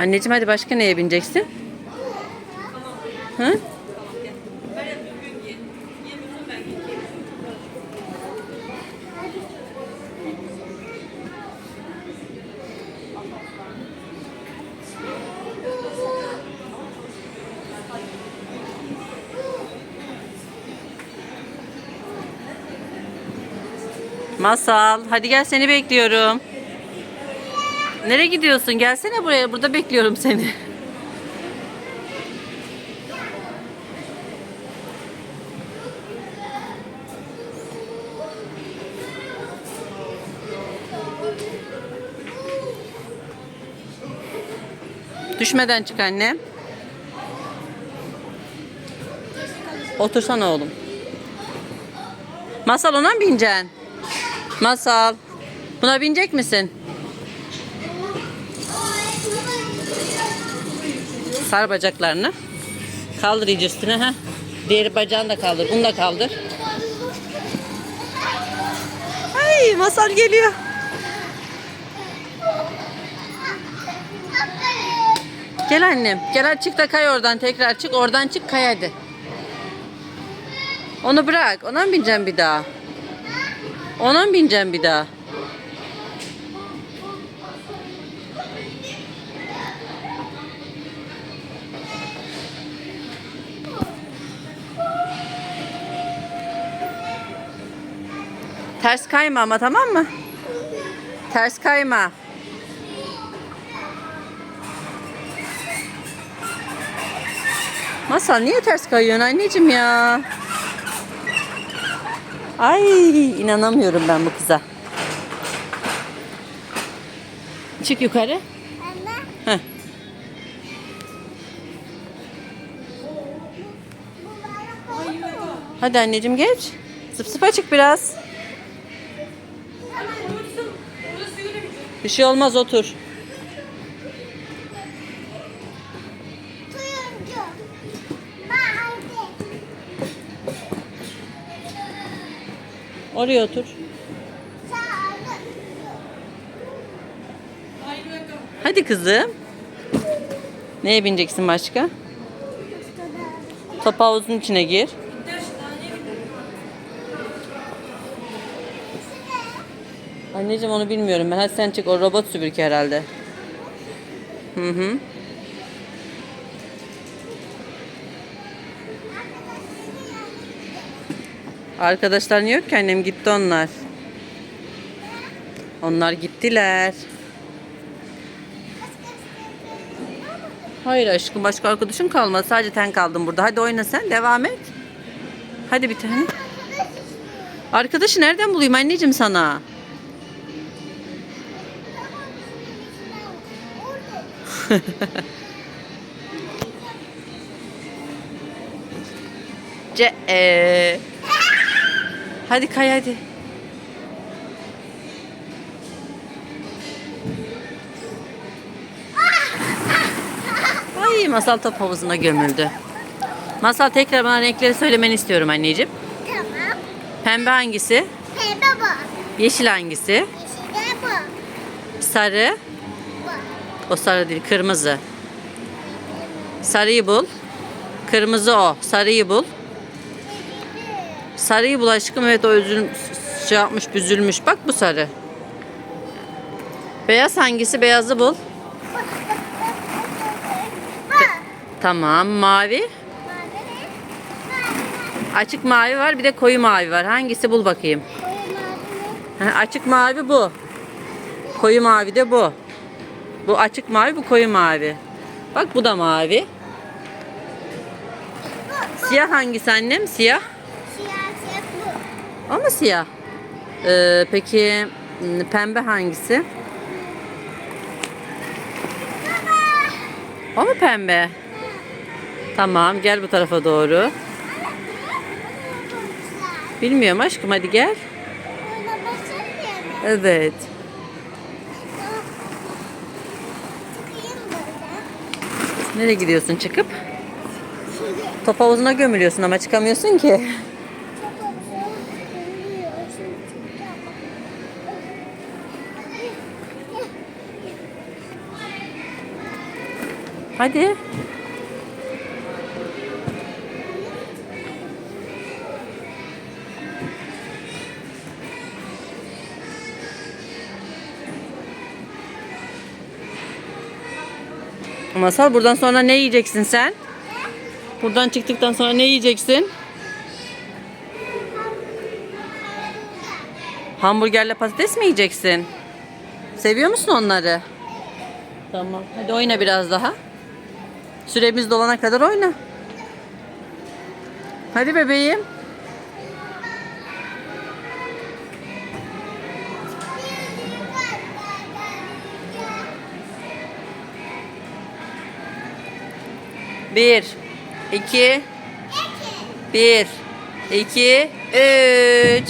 Anneciğim hadi başka neye bineceksin? Hı? Masal, hadi gel seni bekliyorum. Nereye gidiyorsun? Gelsene buraya. Burada bekliyorum seni. Düşmeden çık annem. Otursana oğlum. Masal ona mı bineceksin? Masal. Buna binecek misin? Sar bacaklarını. Kaldır iyice üstüne. ha. Diğer bacağını da kaldır. Bunu da kaldır. Ay masal geliyor. Gel annem. Gel çık da kay oradan. Tekrar çık. Oradan çık kay hadi. Onu bırak. Ona mı bineceğim bir daha? Ona mı bineceğim bir daha? Ters kayma ama tamam mı? Ters kayma. Masal niye ters kayıyorsun anneciğim ya? Ay inanamıyorum ben bu kıza. Çık yukarı. Anne. Heh. Hadi anneciğim geç. Sıp sıpa çık biraz. Bir şey olmaz otur. Oraya otur. Hadi kızım. Neye bineceksin başka? Top havuzun içine gir. Anneciğim onu bilmiyorum ben. Hadi sen çık. O robot süpürge herhalde. Hı hı. Arkadaşların yok ki annem gitti onlar. Onlar gittiler. Hayır aşkım başka arkadaşın kalmadı. Sadece sen kaldın burada. Hadi oyna sen. Devam et. Hadi bir tane. Arkadaşı nereden bulayım anneciğim sana? Ce ee. Hadi kay hadi. Ay masal top havuzuna gömüldü. Masal tekrar bana renkleri söylemeni istiyorum anneciğim. Tamam. Pembe hangisi? Pembe bu. Yeşil hangisi? Yeşil bu. Sarı. O sarı değil kırmızı. Sarıyı bul. Kırmızı o. Sarıyı bul. Sarıyı bul aşkım. Evet o üzül şey yapmış büzülmüş. Bak bu sarı. Beyaz hangisi? Beyazı bul. Bu. Tamam. Mavi. Açık mavi var. Bir de koyu mavi var. Hangisi bul bakayım. Ha, açık mavi bu. Koyu mavi de bu. Bu açık mavi, bu koyu mavi. Bak bu da mavi. Bu. Bu. Siyah hangisi annem? Siyah. Siyah siyah bu. O mu siyah? Ee, peki m, pembe hangisi? O mu pembe? Tamam gel bu tarafa doğru. Bilmiyorum aşkım hadi gel. Evet. Çıkayım buradan. Nereye gidiyorsun çıkıp? Top havuzuna gömülüyorsun ama çıkamıyorsun ki. Hadi. Masal buradan sonra ne yiyeceksin sen? Buradan çıktıktan sonra ne yiyeceksin? Hamburgerle patates mi yiyeceksin? Seviyor musun onları? Tamam. Hadi oyna biraz daha. Süremiz dolana kadar oyna. Hadi bebeğim. Bir, iki, bir, iki, üç.